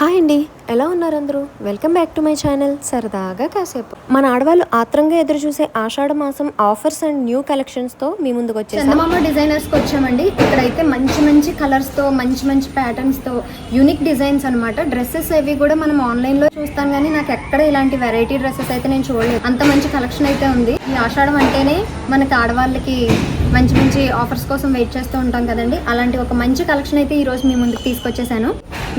Hi అండి. ఎలా ఉన్నారు అందరూ? Welcome back to my channel సరదాగా కాసేపు. మన ఆడవాళ్ళు ఆత్రంగా ఎదురు చూసే ఆషాఢ మాసం ఆఫర్స్ అండ్ న్యూ కలెక్షన్స్తో మీ ముందుకు వచ్చేసాం. చందమామ డిజైనర్స్కి వచ్చామండి. ఇక్కడైతే మంచి మంచి కలర్స్తో మంచి మంచి ప్యాటర్న్స్తో యూనిక్ డిజైన్స్ అనమాట డ్రెస్సెస్ అవి కూడా మనం ఆన్లైన్లో చూస్తాం కానీ నాకు ఎక్కడ ఇలాంటి వెరైటీ డ్రెస్సెస్ అయితే నేను చూడలేదు. అంత మంచి కలెక్షన్ అయితే ఉంది. ఈ ఆషాఢం అంటేనే మనకి ఆడవాళ్ళకి మంచి మంచి ఆఫర్స్ కోసం వెయిట్ చేస్తూ ఉంటాం కదండి. అలాంటి ఒక మంచి కలెక్షన్ అయితే ఈ రోజు మీ ముందుకు తీసుకొచ్చేసాను.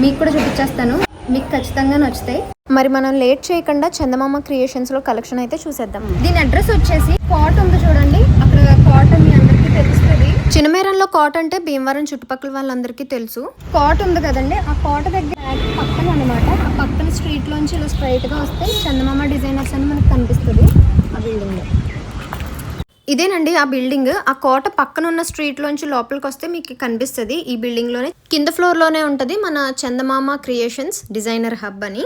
మీకు కూడా చూపించేస్తాను. మీకు ఖచ్చితంగా నచ్చుతాయి. మరి మనం లేట్ చేయకుండా చందమామ క్రియేషన్స్లో కలెక్షన్ అయితే చూసేద్దాం. దీని అడ్రస్ వచ్చేసి కాట్ ఉంది చూడండి. అక్కడ కాట్ మీ అందరికీ తెలుస్తుంది. చినమేరంలో కాట్ అంటే భీమవరం చుట్టుపక్కల వాళ్ళందరికీ తెలుసు. కోట ఉంది కదండి. ఆ కోట దగ్గర పక్కన అనమాట ఆ పక్కన స్ట్రీట్ లోంచి ఇలా స్ట్రైట్గా వస్తే చందమామ డిజైనర్స్ అని మనకు కనిపిస్తుంది. ఆ బిల్డింగ్ ఇదేనండి ఆ బిల్డింగ్ ఆ కోట పక్కన ఉన్న స్ట్రీట్ లోంచి లోపలికి వస్తే మీకు కనిపిస్తుంది. ఈ బిల్డింగ్లోనే కింద ఫ్లోర్లోనే ఉంటది మన చందమామ క్రియేషన్స్ డిజైనర్ హబ్ అని.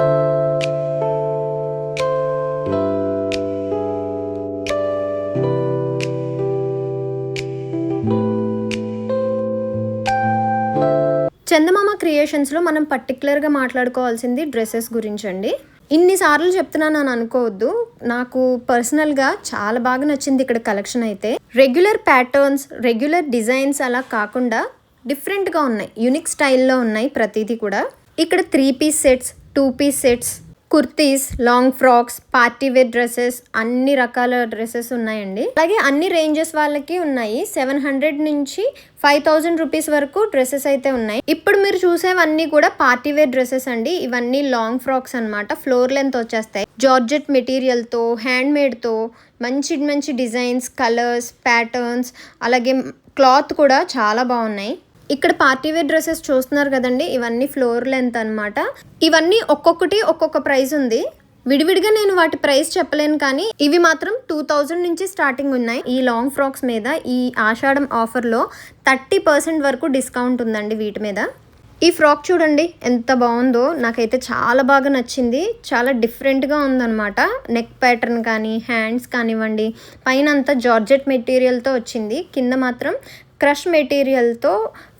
చందమామ క్రియేషన్స్లో మనం పర్టికులర్గా మాట్లాడుకోవాల్సింది డ్రెస్సెస్ గురించి అండి. ఇన్నిసార్లు చెప్తున్నాను అని అనుకోవద్దు. నాకు పర్సనల్గా చాలా బాగా నచ్చింది ఇక్కడ కలెక్షన్ అయితే. రెగ్యులర్ ప్యాటర్న్స్ రెగ్యులర్ డిజైన్స్ అలా కాకుండా డిఫరెంట్గా ఉన్నాయి. యునిక్ స్టైల్లో ఉన్నాయి ప్రతిదీ కూడా. ఇక్కడ three piece sets two piece sets kurtis long frocks party wear dresses అన్ని రకాల డ్రెస్సెస్ ఉన్నాయండి. అలాగే అన్ని రేంజెస్ వాళ్ళకి ఉన్నాయి. సెవెన్ హండ్రెడ్ నుంచి ఫైవ్ థౌజండ్ రూపీస్ వరకు డ్రెస్సెస్ అయితే ఉన్నాయి. ఇప్పుడు మీరు చూసేవన్నీ కూడా పార్టీ వేర్ డ్రెస్సెస్ అండి. ఇవన్నీ లాంగ్ ఫ్రాక్స్ అన్నమాట. ఫ్లోర్ లెంత్ వచ్చేస్తాయి. జార్జెట్ మెటీరియల్తో హ్యాండ్ మేడ్తో మంచి మంచి డిజైన్స్ కలర్స్ ప్యాటర్న్స్ అలాగే క్లాత్ కూడా చాలా బాగున్నాయి. ఇక్కడ పార్టీ వేర్ డ్రెస్సెస్ చూస్తున్నారు కదండి ఇవన్నీ ఫ్లోర్ లెంత్ అన్నమాట. ఇవన్నీ ఒక్కొక్కటి ఒక్కొక్క ప్రైస్ ఉంది. విడివిడిగా నేను వాటి ప్రైస్ చెప్పలేను కానీ ఇవి మాత్రం టూ థౌజండ్ నుంచి స్టార్టింగ్ ఉన్నాయి. ఈ లాంగ్ ఫ్రాక్స్ మీద ఈ ఆషాఢం ఆఫర్లో థర్టీ పర్సెంట్ వరకు డిస్కౌంట్ ఉందండి వీటి మీద. ఈ ఫ్రాక్ చూడండి ఎంత బాగుందో. నాకైతే చాలా బాగా నచ్చింది. చాలా డిఫరెంట్గా ఉందన్నమాట. నెక్ ప్యాటర్న్ కానీ హ్యాండ్స్ కానివ్వండి పైన అంతా జార్జెట్ మెటీరియల్తో వచ్చింది. కింద మాత్రం క్రష్ మెటీరియల్తో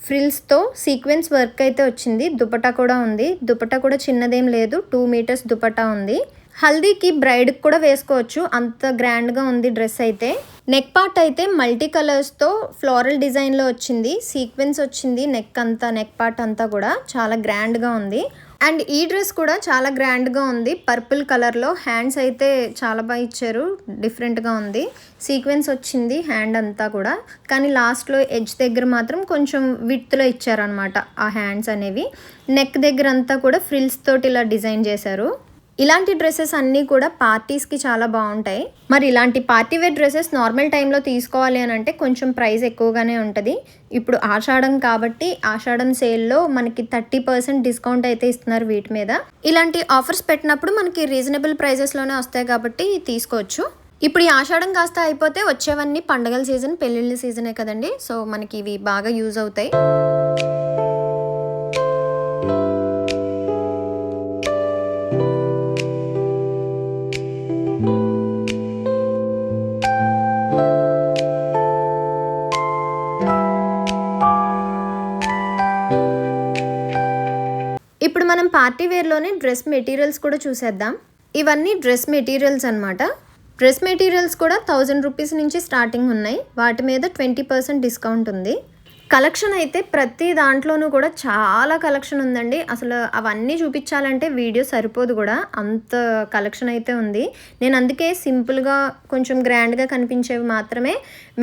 ఫ్రిల్స్తో సీక్వెన్స్ వర్క్ అయితే వచ్చింది. దుపటా కూడా ఉంది. దుపటా కూడా చిన్నదేం లేదు. టూ మీటర్స్ దుపటా ఉంది. హల్దీకి బ్రైడ్కి కూడా వేసుకోవచ్చు. అంత గ్రాండ్గా ఉంది డ్రెస్ అయితే. నెక్ పార్ట్ అయితే మల్టీ కలర్స్తో ఫ్లోరల్ డిజైన్లో వచ్చింది. సీక్వెన్స్ వచ్చింది. నెక్ అంతా నెక్ పార్ట్ అంతా కూడా చాలా గ్రాండ్గా ఉంది. అండ్ ఈ డ్రెస్ కూడా చాలా గ్రాండ్గా ఉంది. పర్పుల్ కలర్లో. హ్యాండ్స్ అయితే చాలా బాగా ఇచ్చారు. డిఫరెంట్గా ఉంది. సీక్వెన్స్ వచ్చింది హ్యాండ్ అంతా కూడా. కానీ లాస్ట్లో ఎడ్జ్ దగ్గర మాత్రం కొంచెం విత్లో ఇచ్చారనమాట ఆ హ్యాండ్స్ అనేవి. నెక్ దగ్గర అంతా కూడా ఫ్రిల్స్ తోటి ఇలా డిజైన్ చేశారు. ఇలాంటి డ్రెస్సెస్ అన్నీ కూడా పార్టీస్కి చాలా బాగుంటాయి. మరి ఇలాంటి పార్టీ వేర్ డ్రెస్సెస్ నార్మల్ టైంలో తీసుకోవాలి అని అంటే కొంచెం ప్రైస్ ఎక్కువగానే ఉంటుంది. ఇప్పుడు ఆషాఢం కాబట్టి ఆషాఢం సేల్లో మనకి థర్టీ పర్సెంట్ డిస్కౌంట్ అయితే ఇస్తున్నారు వీటి మీద. ఇలాంటి ఆఫర్స్ పెట్టినప్పుడు మనకి రీజనబుల్ ప్రైజెస్లోనే వస్తాయి కాబట్టి తీసుకోవచ్చు. ఇప్పుడు ఈ ఆషాఢం కాస్త అయిపోతే వచ్చేవన్నీ పండగల సీజన్ పెళ్ళిళ్ళ సీజనే కదండి. సో మనకి ఇవి బాగా యూజ్ అవుతాయి. మనం డ్రెస్ మెటీరియల్స్ కూడా చూసేద్దాం. ఇవన్నీ డ్రెస్ మెటీరియల్స్ అన్నమాట. డ్రెస్ మెటీరియల్స్ కూడా థౌజండ్ రూపీస్ నుంచి స్టార్టింగ్ ఉన్నాయి. వాటి మీద ట్వంటీ పర్సెంట్ డిస్కౌంట్ ఉంది. కలెక్షన్ అయితే ప్రతి దాంట్లోనూ కూడా చాలా కలెక్షన్ ఉందండి. అసలు అవన్నీ చూపించాలంటే వీడియో సరిపోదు కూడా. అంత కలెక్షన్ అయితే ఉంది. నేను అందుకే సింపుల్గా కొంచెం గ్రాండ్గా కనిపించేవి మాత్రమే.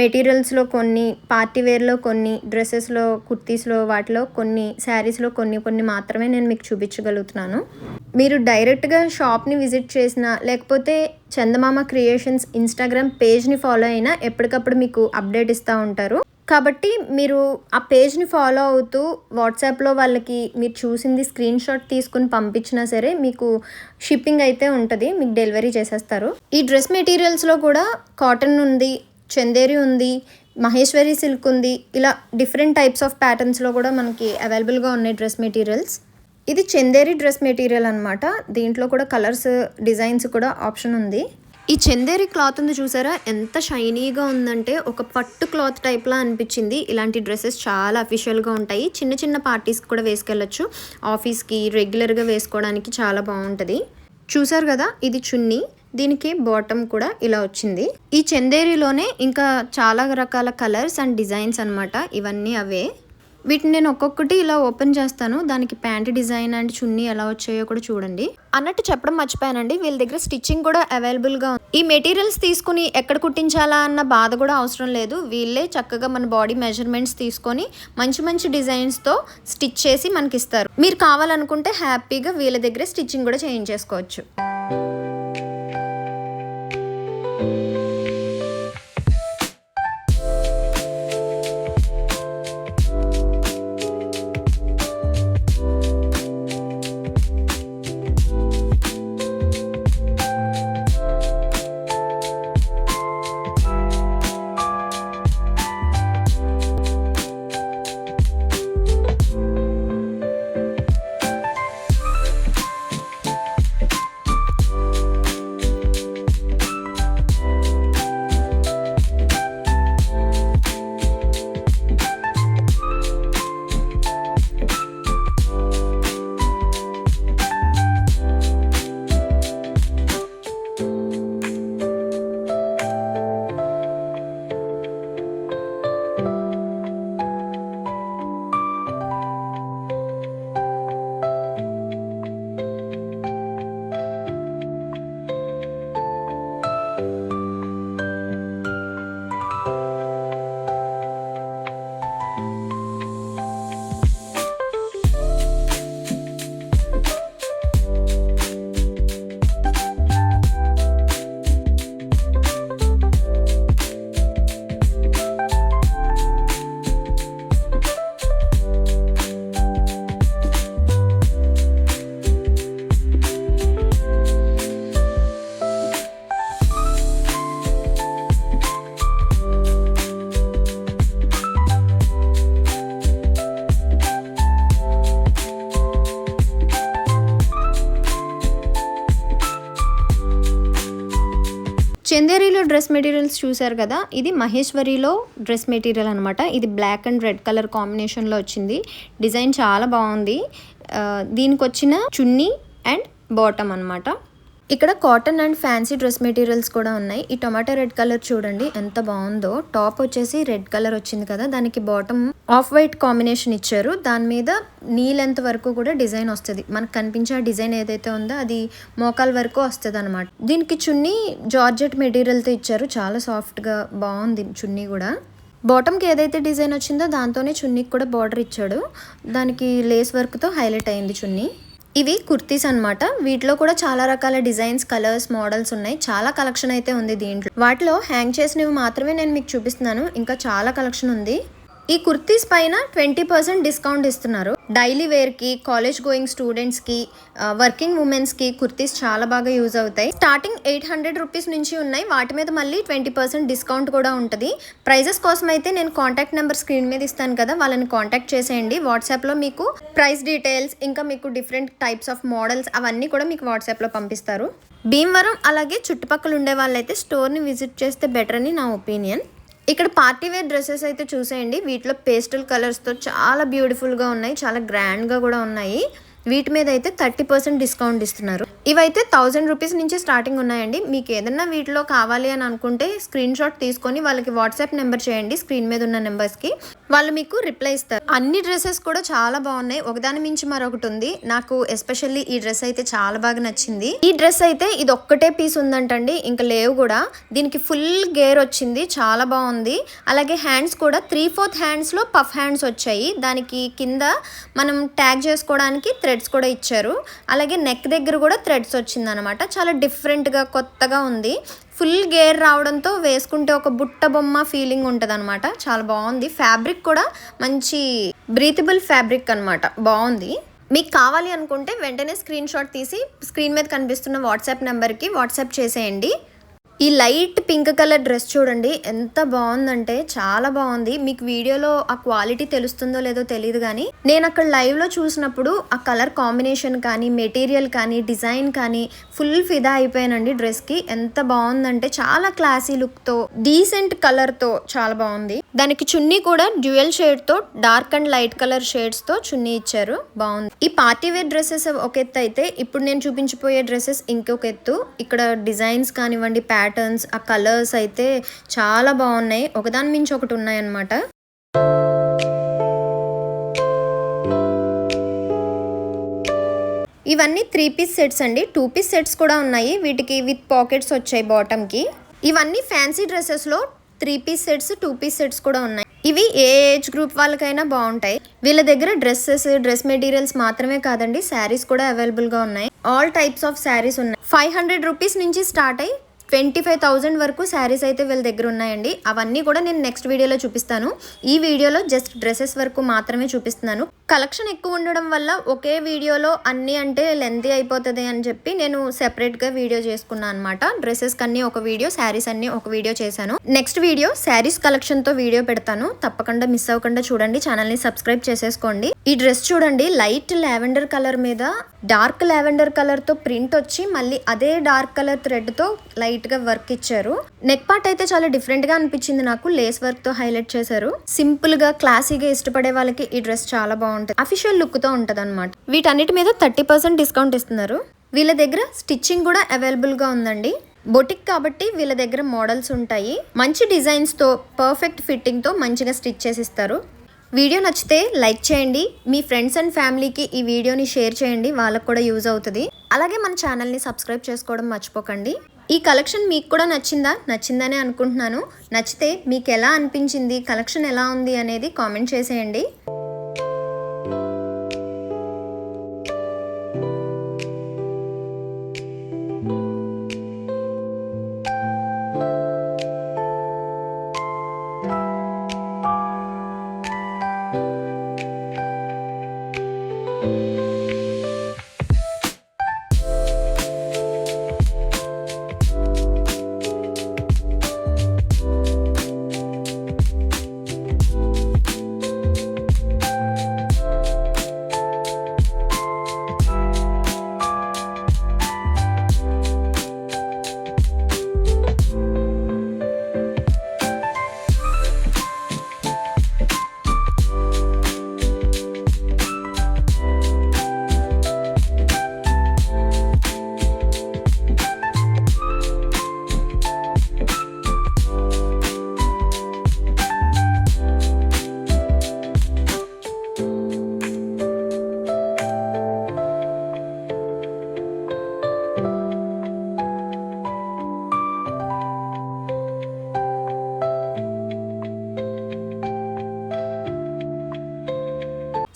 మెటీరియల్స్లో కొన్ని పార్టీ వేర్లో కొన్ని డ్రెస్సెస్లో కుర్తీస్లో వాటిలో కొన్ని శారీస్లో కొన్ని కొన్ని మాత్రమే నేను మీకు చూపించగలుగుతున్నాను. మీరు డైరెక్ట్గా షాప్ని విజిట్ చేసినా లేకపోతే చందమామ క్రియేషన్స్ ఇన్స్టాగ్రామ్ పేజ్ని ఫాలో అయినా ఎప్పటికప్పుడు మీకు అప్డేట్ ఇస్తూ ఉంటారు. కాబట్టి మీరు ఆ పేజ్ని ఫాలో అవుతూ వాట్సాప్లో వాళ్ళకి మీరు చూసింది స్క్రీన్ షాట్ తీసుకుని పంపించినా సరే మీకు షిప్పింగ్ అయితే ఉంటుంది మీకు డెలివరీ చేసేస్తారు. ఈ డ్రెస్ మెటీరియల్స్లో కూడా కాటన్ ఉంది చందేరి ఉంది మహేశ్వరి సిల్క్ ఉంది ఇలా డిఫరెంట్ టైప్స్ ఆఫ్ ప్యాటర్న్స్లో కూడా మనకి అవైలబుల్గా ఉన్నాయి డ్రెస్ మెటీరియల్స్. ఇది చందేరి డ్రెస్ మెటీరియల్ అనమాట దీంట్లో కూడా కలర్స్ డిజైన్స్ కూడా ఆప్షన్ ఉంది. ఈ చందేరి క్లాత్ ఉంది చూసారా? ఎంత షైనీగా ఉందంటే ఒక పట్టు క్లాత్ టైప్లా అనిపించింది. ఇలాంటి డ్రెస్సెస్ చాలా అఫీషియల్గా ఉంటాయి. చిన్న చిన్న పార్టీస్కి కూడా వేసుకెళ్ళచ్చు. ఆఫీస్కి రెగ్యులర్గా వేసుకోవడానికి చాలా బాగుంటుంది చూసారు కదా? ఇది చున్నీ. దీనికి బాటమ్ కూడా ఇలా వచ్చింది. ఈ చందేరిలోనే ఇంకా చాలా రకాల కలర్స్ అండ్ డిజైన్స్ అన్నమాట. ఇవన్నీ అవే. వీటిని నేను ఒక్కొక్కటి ఇలా ఓపెన్ చేస్తాను. దానికి ప్యాంట్ డిజైన్ అండ్ చున్నీ ఎలా వచ్చాయో కూడా చూడండి. అన్నట్టు చెప్పడం మర్చిపోయానండి. వీళ్ళ దగ్గర స్టిచ్చింగ్ కూడా అవైలబుల్గా ఉంది. ఈ మెటీరియల్స్ తీసుకుని ఎక్కడ కుట్టించాలా అన్న బాధ కూడా అవసరం లేదు. వీళ్ళే చక్కగా మన బాడీ మెజర్మెంట్స్ తీసుకొని మంచి మంచి డిజైన్స్తో స్టిచ్ చేసి మనకి ఇస్తారు మీరు కావాలనుకుంటే హ్యాపీగా వీళ్ళ దగ్గరే స్టిచ్చింగ్ కూడా చేయించేసుకోవచ్చు. చందేరిలో డ్రెస్ మెటీరియల్స్ చూశారు కదా ఇది మహేశ్వరిలో డ్రెస్ మెటీరియల్ అనమాట ఇది బ్లాక్ అండ్ రెడ్ కలర్ కాంబినేషన్లో వచ్చింది. డిజైన్ చాలా బాగుంది. ఆ, దీనికి వచ్చిన చున్నీ అండ్ బాటమ్ అన్నమాట. ఇక్కడ cotton and fancy dress materials కూడా ఉన్నాయి. ఈ టొమాటో రెడ్ కలర్ చూడండి ఎంత బాగుందో. టాప్ వచ్చేసి రెడ్ కలర్ వచ్చింది కదా దానికి బాటమ్ ఆఫ్ వైట్ కాంబినేషన్ ఇచ్చారు. దాని మీద నీ లెంత్ వరకు కూడా డిజైన్ వస్తుంది. మనకు కనిపించే డిజైన్ ఏదైతే ఉందో అది మోకాల వరకు వస్తుంది అనమాట దీనికి చున్నీ జార్జెట్ మెటీరియల్తో ఇచ్చారు. చాలా సాఫ్ట్గా బాగుంది చున్నీ కూడా. బాటమ్కి ఏదైతే డిజైన్ వచ్చిందో దాంతోనే చున్నీకి కూడా బార్డర్ ఇచ్చాడు. దానికి లేస్ వర్క్తో హైలైట్ అయింది చున్నీ. ఇవి కుర్తీస్ అన్నమాట. వీటిలో కూడా చాలా రకాల డిజైన్స్ కలర్స్ మోడల్స్ ఉన్నాయి. చాలా కలెక్షన్ అయితే ఉంది దీంట్లో. వాటిలో హ్యాంగ్ చేసినవి మాత్రమే నేను మీకు చూపిస్తున్నాను. ఇంకా చాలా కలెక్షన్ ఉంది. ఈ కుర్తీస్ పైన ట్వంటీ పర్సెంట్ డిస్కౌంట్ ఇస్తున్నారు. డైలీ వేర్కి కాలేజ్ గోయింగ్ స్టూడెంట్స్కి వర్కింగ్ ఉమెన్స్కి కుర్తీస్ చాలా బాగా యూజ్ అవుతాయి. స్టార్టింగ్ ఎయిట్ హండ్రెడ్ రూపీస్ నుంచి ఉన్నాయి. వాటి మీద మళ్ళీ ట్వంటీ పర్సెంట్ డిస్కౌంట్ కూడా ఉంటుంది. ప్రైజెస్ కోసం అయితే నేను కాంటాక్ట్ నెంబర్ స్క్రీన్ మీద ఇస్తాను కదా వాళ్ళని కాంటాక్ట్ చేసేయండి. వాట్సాప్లో మీకు ప్రైస్ డీటెయిల్స్ ఇంకా మీకు డిఫరెంట్ టైప్స్ ఆఫ్ మోడల్స్ అవన్నీ కూడా మీకు వాట్సాప్లో పంపిస్తారు. భీమవరం అలాగే చుట్టుపక్కల ఉండే వాళ్ళైతే స్టోర్ని విజిట్ చేస్తే బెటర్ అని నా ఒపీనియన్. ఇక్కడ పార్టీ వేర్ డ్రెస్సెస్ అయితే చూసేయండి. వీటిలో పేస్టల్ కలర్స్తో చాలా బ్యూటిఫుల్గా ఉన్నాయి. చాలా గ్రాండ్గా కూడా ఉన్నాయి. వీటి మీద అయితే థర్టీ పర్సెంట్ డిస్కౌంట్ ఇస్తున్నారు. ఇవైతే థౌజండ్ రూపీస్ నుంచి స్టార్టింగ్ ఉన్నాయండి. మీకు ఏదన్నా వీటిలో కావాలి అని అనుకుంటే స్క్రీన్ షాట్ తీసుకొని వాళ్ళకి వాట్సాప్ నెంబర్ చేయండి స్క్రీన్ మీద ఉన్న నెంబర్స్కి. వాళ్ళు మీకు రిప్లై ఇస్తారు. అన్ని డ్రెస్సెస్ కూడా చాలా బాగున్నాయి. ఒకదాని మించి మరొకటి ఉంది. నాకు ఎస్పెషల్లీ ఈ డ్రెస్ అయితే చాలా బాగా నచ్చింది. ఈ డ్రెస్ అయితే ఇది ఒక్కటే పీస్ ఉందంటండి. ఇంకా లేవు కూడా. దీనికి ఫుల్ గేర్ వచ్చింది. చాలా బాగుంది. అలాగే హ్యాండ్స్ కూడా త్రీ ఫోర్త్ హ్యాండ్స్లో పఫ్ హ్యాండ్స్ వచ్చాయి. దానికి కింద మనం ట్యాగ్ చేసుకోవడానికి థ్రెడ్స్ కూడా ఇచ్చారు. అలాగే నెక్ దగ్గర కూడా థ్రెడ్స్ వచ్చిందనమాట. చాలా డిఫరెంట్గా కొత్తగా ఉంది. ఫుల్ గేర్ రావడంతో వేసుకుంటే ఒక బుట్ట బొమ్మ ఫీలింగ్ ఉంటుంది అనమాట చాలా బాగుంది. ఫ్యాబ్రిక్ కూడా మంచి బ్రీతబుల్ ఫ్యాబ్రిక్ అనమాట బాగుంది. మీకు కావాలి అనుకుంటే వెంటనే స్క్రీన్ షాట్ తీసి స్క్రీన్ మీద కనిపిస్తున్న వాట్సాప్ నెంబర్కి వాట్సాప్ చేసేయండి. ఈ లైట్ పింక్ కలర్ డ్రెస్ చూడండి ఎంత బాగుందంటే చాలా బాగుంది. మీకు వీడియోలో ఆ క్వాలిటీ తెలుస్తుందో లేదో తెలియదు కానీ నేను అక్కడ లైవ్లో చూసినప్పుడు ఆ కలర్ కాంబినేషన్ కానీ మెటీరియల్ కానీ డిజైన్ కానీ ఫుల్ ఫిదా అయిపోయానండి డ్రెస్కి ఎంత బాగుందంటే చాలా క్లాసీ లుక్తో డీసెంట్ కలర్తో చాలా బాగుంది. దానికి చున్నీ కూడా డ్యూయల్ షేడ్తో డార్క్ అండ్ లైట్ కలర్ షేడ్స్తో చున్నీ ఇచ్చారు. బాగుంది. ఈ పార్టీ వేర్ డ్రెస్సెస్ ఒక ఎత్తు అయితే ఇప్పుడు నేను చూపించిపోయే డ్రెస్సెస్ ఇంకొక ఎత్తు. ఇక్కడ డిజైన్స్ కానివ్వండి ప్యాటర్న్స్ ఆ కలర్స్ అయితే చాలా బాగున్నాయి. ఒకదాని మించి ఒకటి ఉన్నాయన్నమాట. ఇవన్నీ త్రీ పీస్ సెట్స్ అండి. టూ పీస్ సెట్స్ కూడా ఉన్నాయి. వీటికి విత్ పాకెట్స్ వచ్చాయి బాటమ్కి ఇవన్నీ fancy డ్రెస్సెస్లో three piece sets two piece sets కూడా ఉన్నాయి. ఇవి ఏ ఏజ్ గ్రూప్ వాళ్ళకైనా బాగుంటాయి. వీళ్ళ దగ్గర డ్రెస్సెస్ డ్రెస్ మెటీరియల్స్ మాత్రమే కాదండి శారీస్ కూడా అవైలబుల్గా ఉన్నాయి. ఆల్ టైప్స్ ఆఫ్ శారీస్ ఉన్నాయి. ఫైవ్ హండ్రెడ్ రూపీస్ నుంచి స్టార్ట్ అయ్యి ట్వంటీ ఫైవ్ థౌజండ్ వరకు శారీస్ అయితే వీళ్ళ దగ్గర ఉన్నాయండి. అవన్నీ కూడా నేను నెక్స్ట్ వీడియోలో చూపిస్తాను. ఈ వీడియోలో జస్ట్ డ్రెస్సెస్ వరకు మాత్రమే చూపిస్తున్నాను. కలెక్షన్ ఎక్కువ ఉండడం వల్ల ఒకే వీడియోలో అన్నీ అంటే లెంతీ అయిపోతుంది అని చెప్పి నేను సెపరేట్గా వీడియో చేసుకున్నాను అనమాట డ్రెస్సెస్ కన్నీ ఒక వీడియో శారీస్ అన్ని ఒక వీడియో చేశాను. నెక్స్ట్ వీడియో శారీస్ కలెక్షన్తో వీడియో పెడతాను. తప్పకుండా మిస్ అవ్వకుండా చూడండి ఛానల్ని సబ్స్క్రైబ్ చేసేసుకోండి. ఈ డ్రెస్ చూడండి లైట్ లావెండర్ కలర్ మీద డార్క్ లావెండర్ కలర్తో ప్రింట్ వచ్చి మళ్ళీ అదే డార్క్ కలర్ థ్రెడ్తో లైట్గా వర్క్ ఇచ్చారు. నెక్ పార్ట్ అయితే చాలా డిఫరెంట్గా అనిపించింది నాకు లేస్ వర్క్తో హైలైట్ చేశారు. సింపుల్గా క్లాసీగా ఇష్టపడే వాళ్ళకి ఈ డ్రెస్ చాలా ఉంటుంది. అఫీషియల్ లుక్తో ఉంటది అనమాట వీటన్నిటి మీద థర్టీ పర్సెంట్ డిస్కౌంట్ ఇస్తున్నారు. వీళ్ళ దగ్గర స్టిచ్చింగ్ కూడా అవైలబుల్గా ఉందండి. బొటిక్ కాబట్టి వీళ్ళ దగ్గర మోడల్స్ ఉంటాయి. మంచి డిజైన్స్తో పర్ఫెక్ట్ ఫిట్టింగ్తో మంచిగా స్టిచ్ చేసి ఇస్తారు వీడియో నచ్చితే లైక్ చేయండి. మీ ఫ్రెండ్స్ అండ్ ఫ్యామిలీకి ఈ వీడియోని షేర్ చేయండి. వాళ్ళకు కూడా యూజ్ అవుతుంది. అలాగే మన ఛానల్ని సబ్స్క్రైబ్ చేసుకోవడం మర్చిపోకండి. ఈ కలెక్షన్ మీకు కూడా నచ్చిందా? నచ్చిందనే అనుకుంటున్నాను. నచ్చితే మీకు ఎలా అనిపించింది? కలెక్షన్ ఎలా ఉంది అనేది కామెంట్ చేసేయండి.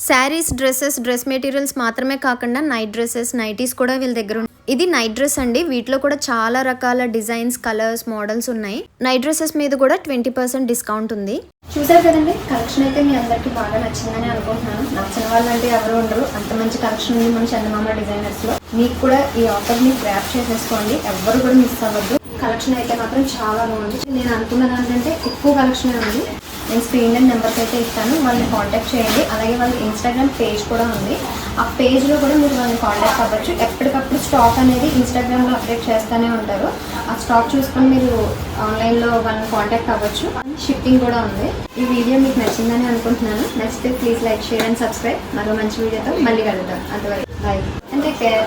శారీస్ డ్రెస్సెస్ డ్రెస్ మెటీరియల్స్ మాత్రమే కాకుండా నైట్ డ్రెస్సెస్ నైటీస్ కూడా వీళ్ళ దగ్గర ఇది నైట్ డ్రెస్ అండి. వీటిలో కూడా చాలా రకాల డిజైన్స్ కలర్స్ మోడల్స్ ఉన్నాయి. నైట్ డ్రెస్సెస్ మీద కూడా ట్వంటీ పర్సెంట్ డిస్కౌంట్ ఉంది. చూసారు కదండి కలెక్షన్ అయితే మీ అందరికీ బాగా నచ్చిందని అనుకుంటున్నాను. నచ్చిన వాళ్ళంటే ఎవరు ఉండరు. అంత మంచి కలెక్షన్ ఉంది మన చందమామ డిజైనర్స్లో మీకు కూడా ఈ ఆఫర్ని గ్రాప్ చేసేసుకోండి. ఎవ్వరు కూడా మిస్ అవ్వద్దు. కలెక్షన్ అయితే మాత్రం చాలా బాగుంది. నేను అనుకున్న దానికంటే ఎక్కువ కలెక్షన్ ఉంది. నేను స్క్రీన్ మీద నెంబర్కి అయితే ఇస్తాను. వాళ్ళని కాంటాక్ట్ చేయండి. అలాగే వాళ్ళ ఇన్స్టాగ్రామ్ పేజ్ కూడా ఉంది. ఆ పేజ్లో కూడా మీరు వాళ్ళని కాంటాక్ట్ అవ్వచ్చు. ఎప్పటికప్పుడు స్టాక్ అనేది ఇన్స్టాగ్రామ్లో అప్డేట్ చేస్తూనే ఉంటారు. ఆ స్టాక్ చూసుకొని మీరు ఆన్లైన్లో వాళ్ళని కాంటాక్ట్ అవ్వచ్చు. షిప్పింగ్ కూడా ఉంది. ఈ వీడియో మీకు నచ్చిందని అనుకుంటున్నాను. నచ్చితే please like share and subscribe మరో మంచి వీడియోతో మళ్ళీ కలుద్దాం. అంతవరకు. Bye and take care